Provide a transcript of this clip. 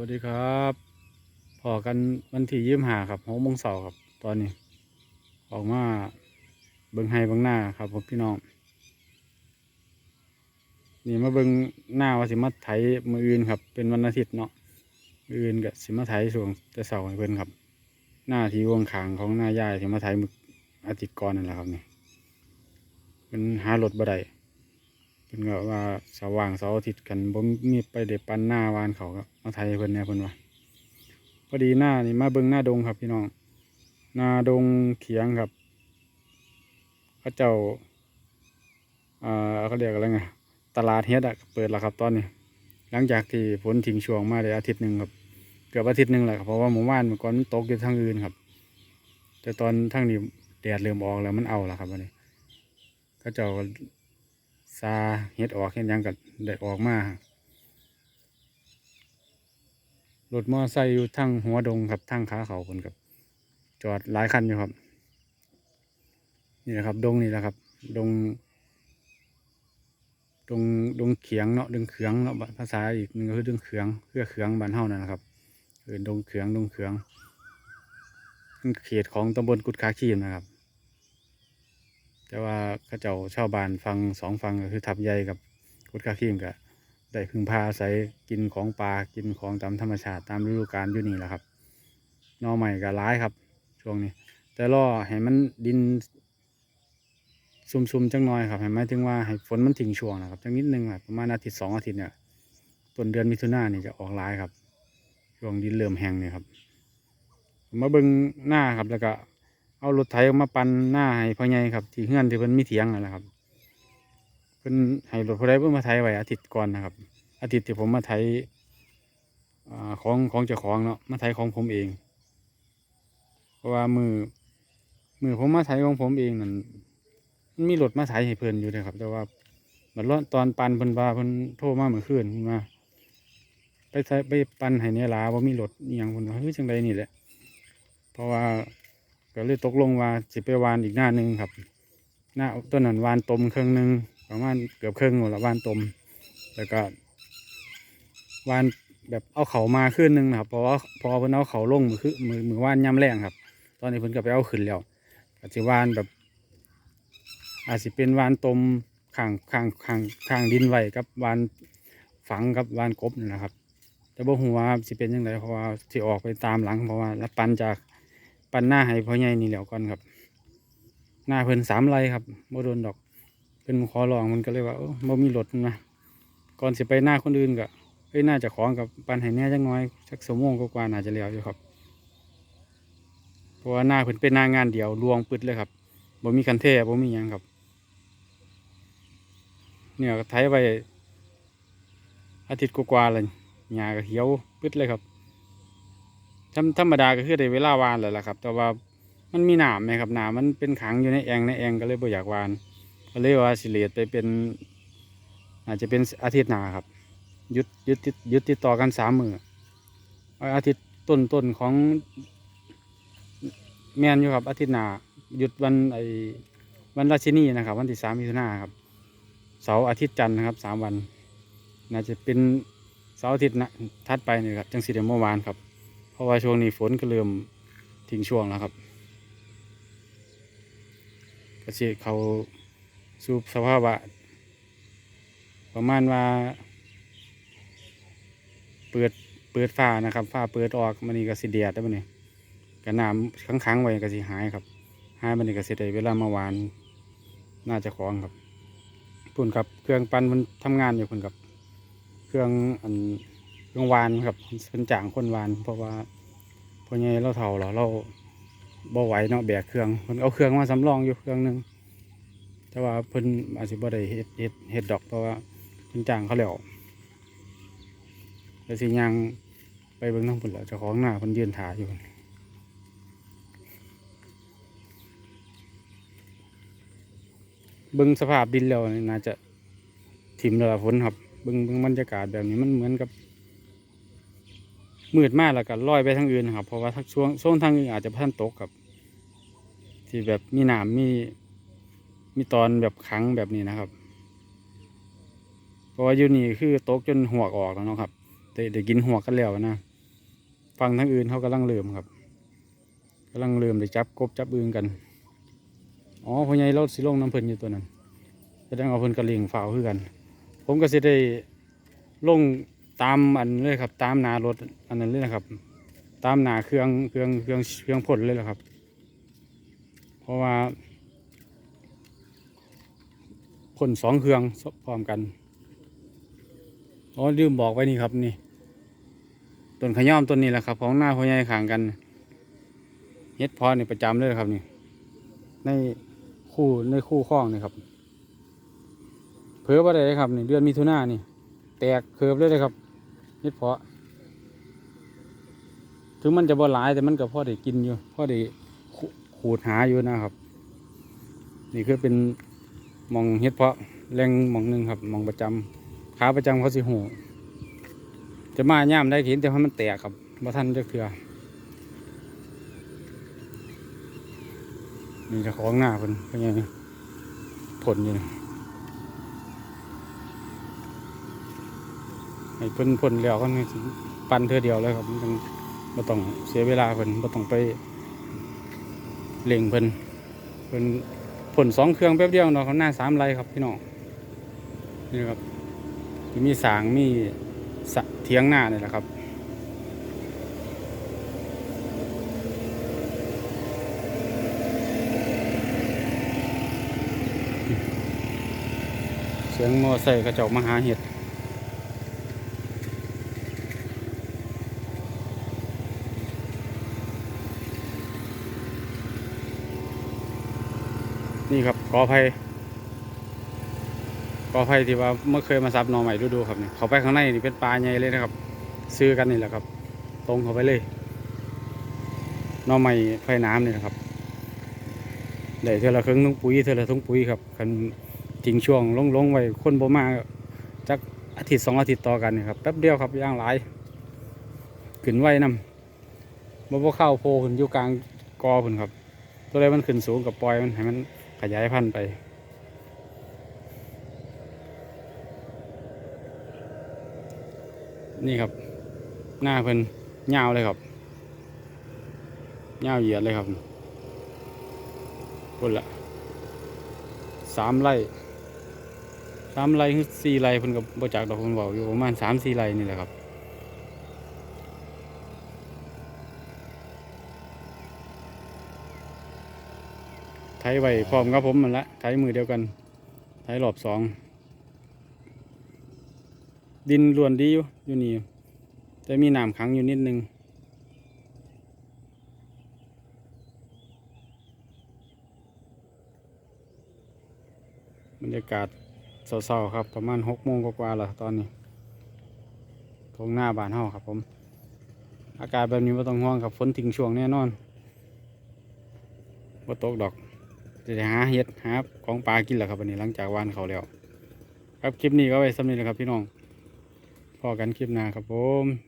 วัสดีครับพอกันวันที่ยี่หาครับหกโมงเสาร์ครับ ตอนนี้ ออกมาเบิ้งไฮเบิ้งหน้าครับผมพี่น้อง นี่มาเบิ้งหน้าว่าสิมาไถมืออื่นครับ เป็นวันอาทิตย์เนาะมืออื่นกับสิมาไถส่วงแต่เสาร์เพิ่อนครับ หน้าที่วงขางของหน้ายายสิมาไถมืออาทิตย์ก่อนนั่นแหละครับนี่เป็นหารถบ่ได้ นก็ว่าสว่างเสาร์อาทิตย์กันบ่มีไปเด็ปันหน้าวานเขาก็มาไถให้เพิ่นเนี่ยเพิ่นว่าพอดีหน้านี่มาเบิ่งหน้าดงครับพี่น้องหน้าดงเขียงครับเขาเจ้าอ่าเขาเรียกอะไรไงตลาดเฮ็ดอะเปิดแล้วครับตอนนี้ หลังจากที่ฝนทิ้งช่วงมาได้อาทิตย์หนึ่งครับเกือบอาทิตย์หนึ่งแหละครับเพราะว่าหมู่บ้านเมื่อก่อนมันตกอยู่ทางอื่นครับ แต่ตอนทางนี้แดดเริ่มออกแล้วมันเอาแล้วครับวันนี้เขาเจ้า ซาเฮ็ดออกเฮ็ดยังก็ได้ออกมารถมอไซค์อยู่ทั้งหัวดงครับทั้งขาเขาคนครับ จอดหลายคันอยู่ครับ นี่แหละครับ ดงนี่แหละครับ ดง ดงดงเขียงเนาะดงเขืองเนาะภาษาอีกหนึ่งก็คือดงเขืองเพื่อเขืองบ้านเฮานั่นนะครับเออดงเขืองดงเขืองเขตของตำบลกุดคาคีมนะครับ แต่ว่าข้าเจ้าชาวบ้านฟังสองฟังก็คือทับใหญ่กับกุดคาคีมกับได้พึ่งพาอาศัยกินของปลากินของตามธรรมชาติตามฤดูกาลอยู่นี่แหละครับนอใหม่ก็ร้ายครับ ช่วงนี้ แต่รอให้มันดินซุ่มๆจังน้อยครับให้หมถึงว่าให้ฝนมันทิ้งช่วงนะครับจังนิดนึงครับประมาณอาทิตย์สองอาทิตย์เนี่ยต้นเดือนมิถุนายนนี่จะออกร้ายครับช่วงดินเริ่มแห้งเนี่ยครับมาเบิ่งหน้าครับแล้วก็ เอารถไถออกมาปันหน้าให้พ่อใหญ่ครับ ที่เฮือนที่เพิ่นมีเถียงนั่นแหละครับเพิ่นให้รถผู้ใดเพิ่นมาไถไว้อาทิตย์ก่อนนะครับ อาทิตย์ที่ผมมาไถของของเจ้าของเนาะมาไถของผมเอง เพราะว่ามือมือผมมาไถของผมเองนั่นมันมีรถมาไถให้เพิ่นอยู่เลยครับ แต่ว่าบัดรอตอนปันเพิ่นว่าเพิ่นโทรมาเมื่อคืนเพิ่นมาไปไถไปปันให้เนี่ยลาว่ามีรถอีหยังเพิ่นว่าเฮ้ยจังไดนี่แหละ เพราะว่า ก็เลยตกลงว่าสิไปวานอีกหน้าหนึ่งครับ หน้าต้นนั้นวานตมเครื่องหนึ่งประมาณเกือบครึ่งหมดละวานตม แล้วก็วานแบบเอาเขามาขึ้นหนึ่งนะครับ เพราะว่าพอเพิ่นเอาเขาลงมือคือมือมือวานย่ำแรงครับ ตอนนี้เพิ่นก็ไปเอาขึ้นแล้วก็สิวานแบบ อาจสิเป็นวานตมข้างข้างข้างข้างดินไว้กับวานฝังกับวานกบนี่นะครับ แต่บ่ฮู้ว่าสิเป็นยังไงเพราะว่าสิออกไปตามหลังเพราะว่ารับปันจาก ปันหน้าให้พ่อใหญ่นี่แล้วก่อนครับ หน้าเพิ่นสามไรครับบ่โดนดอกเป็นขอลองมันก็เลยว่าเอ้อบ่มีรถนะก่อนสิไปหน้าคนอื่นก็เอ้ยน่าจะของกับปันให้แน่จังน้อยสักสมงก็กว่าน่าจะแล้วอยู่ครับเพราะว่าหน้าเพิ่นเป็นหน้างานเดียวลวงปึดเลยครับบ่มีคันเทบ่มีหยังครับ เนี่ยก็ไถไปอาทิตย์กว่าๆเลยหญ้าก็เหี่ยวปึดเลยครับ ธรรมธรรมดาก็คือได้เวลาวานแล้วล่ะครับ แต่ว่ามันมีหนามไหมครับหนามมันเป็นขังอยู่ในแองในแองก็เลยบ่อยากวานก็เลยว่าสิเลตไปเป็น อาจจะเป็นอาทิตย์หน้าครับหยุดหยุดติดยุดติดต่อกันสามมืออาอาทิตย์ต้นต้นของแมนอยู่ครับ อาทิตย์หน้าหยุดวันไอวันราชินีนะครับ วันที่สามมิถุนาครับเสาร์อาทิตย์จันทร์นะครับสามวัน น่าจะเป็นเสาร์อาทิตย์นะทัดไปนี่ครับจังสีเดเมื่อวานครับ เพราะว่าช่วงนี้ฝนก็เริ่มทิ้งช่วงแล้วครับก็สิเขาสู่สภาวะประมาณว่า เปิดเปิดฝ้านะครับฝ้าเปิดออกมันนี่ก็สิเดียดแล้วมันนี่กระน้ำค้างๆไว้ก็สิหายครับหายมันนี่ก็สิได้เวลาเมื่อวานน่าจะของครับพุ่นครับ เครื่องปั้นมันทำงานอยู่พุ่นครับ เครื่องอัน เครื่องวานครับเป็นจ่างคนวาน เพราะว่าพอไงเราเท่าเราเราบ่ไหวเนาะแบกเครื่องมันเอาเครื่องมาสำรองอยู่เครื่องหนึงแต่ว่าเพิ่นอาจสิบ่ได้เฮ็ดเฮ็ดเฮ็ดดอกเพราะว่าเพิ่นจ้างเขาแล้วแต่สิยังไปเบิ่งน้ำพุ่นแล้วเจ้าของหน้าเพิ่นยืนถ่ายอยู่เบิ่งสภาพดินแล้วนี่น่าจะถิ่มแล้วฝนครับเบิ่งเบิ่งบรรยากาศแบบนี้มันเหมือนกับ มืดมากแล้วก็ลอยไปทางอื่นครับ เพราะว่าทางช่วงช่วงทางอื่นอาจจะพันตกครับ ที่แบบมีหนามมีมีตอนแบบขังแบบนี้นะครับ เพราะว่าอยู่นี่คือตกจนหัวออกแล้วเนาะครับแได้ได้กินหัวกันแล้วนะฟังทั้งอื่นเขากำลังเริ่มครับกำลังเริ่มได้จับกบจับอึงกันอ๋อพ่อใหญ่เราสิลงน้ำเพิ่นอยู่ตัวนั้นแสดงว่าเพิ่นกระเลียงฝ่าวคือกัน ผมก็สิได้ลง ตามอันเลยครับ ตามนารถอันนั้นเลยนะครับ ตามนาเครื่องเครื่องเครื่องเครื่องพ่นเลยแหละครับ เพราะว่าพ่นสองเครื่องพร้อมกันอ๋อลืมบอกไว้นี่ครับนี่ต้นขย้อมต้นนี้แหละครับ ของหน้าพ่อใหญ่ขางกันเฮ็ดพอนี่ประจำเลยครับนี่ในคู่ในคู่ข้องนี่ครับเผือบ่ได้เลยครับนี่เดือนมิถุนายนนี่ แตกเคิบเลยเลยครับ เฮ็ดเพาะ ถึงมันจะบ่หลายแต่มันก็พอได้กินอยู่พอได้ขูขูดหาอยู่นะครับ นี่คือเป็นมองเฮ็ดเพาะแรงมองหนึ่งครับมองประจำขาประจำเขาสิหูจะมาย่ามได้เห็นแต่ว่ามันแตกครับบ่ทันจะเถื่อนี่จะของหน้าเพิ่นเป็นไงผลอยู่ ให้เพิ่นผลแล้วก็สิปั่นเทื่อเดียวเลยครับมันบ่ต้องเสียเวลาเพิ่นบ่ต้องไปเล่งเพิ่นเพิ่นผลสองเครื่องแป๊บเดียวเนาะเขาหน้าสามไรครับพี่น้องนี่ครับมีสางมีสะเทียงหน้านี่แหละครับเสียงมอไซค์กระจกมาหาเห็ด นี่ครับกอไผ่กอไผ่ที่ว่าเมื่อเคยมาซับหนอใหม่ดูดูๆครับนี่เขาไปข้างในนี่เป็นปลาใหญ่เลยนะครับ ซื้อกันนี่แหละครับ ตรงเขาไปเลยหนอใหม่ไฟน้ำนี่นะครับได้เท่าละครึ่งถุงปุ๋ยเท่าละถุงปุ๋ยครับคันจริงช่วงลงลงๆไว้คนบ่มาจักอาทิตย์สองอาทิตย์ต่อกันนี่ครับแป๊บเดียวครับย่างหลายขึ้นไว้นำบ่บ่เข้าโพขึ้นอยู่กลางกอพุ่นครับ ตัวใดมันขึ้นสูงกับปล่อยมันให้มัน ขยายพันธุ์ไป นี่ครับ หน้าเพิ่นยาวเลยครับยาวเหยียดเลยครับพุ่นละสามไร่สามไร่คือสี่ไร่เพิ่นกับบจากดอกเพิ่นบอกอยู่ประมาณสามสี่ไร่นี่แหละครับ ถไว้พร้อมกับผมมันละไถมือเดียวกันไถรอบสองดินล้วนดีอยู่อยู่นี่แต่มีน้ำขังอยู่นิดนึงบรรยากาศเศร้าๆครับ ประมาณหกโมงกว่าๆแล้วตอนนี้ตรงหน้าบ้านเฮาครับผม อากาศแบบนี้ไม่ต้องห่วงครับฝนทิ้งช่วงแน่นอนว่าตกดอก จะหาเห็ดหาของปลากินแหละครับวันนี้หลังจากวานเขาแล้ว ครับคลิปนี้ก็ไว้สำเร็จแล้วครับพี่น้องพอกันคลิปหน้าครับผม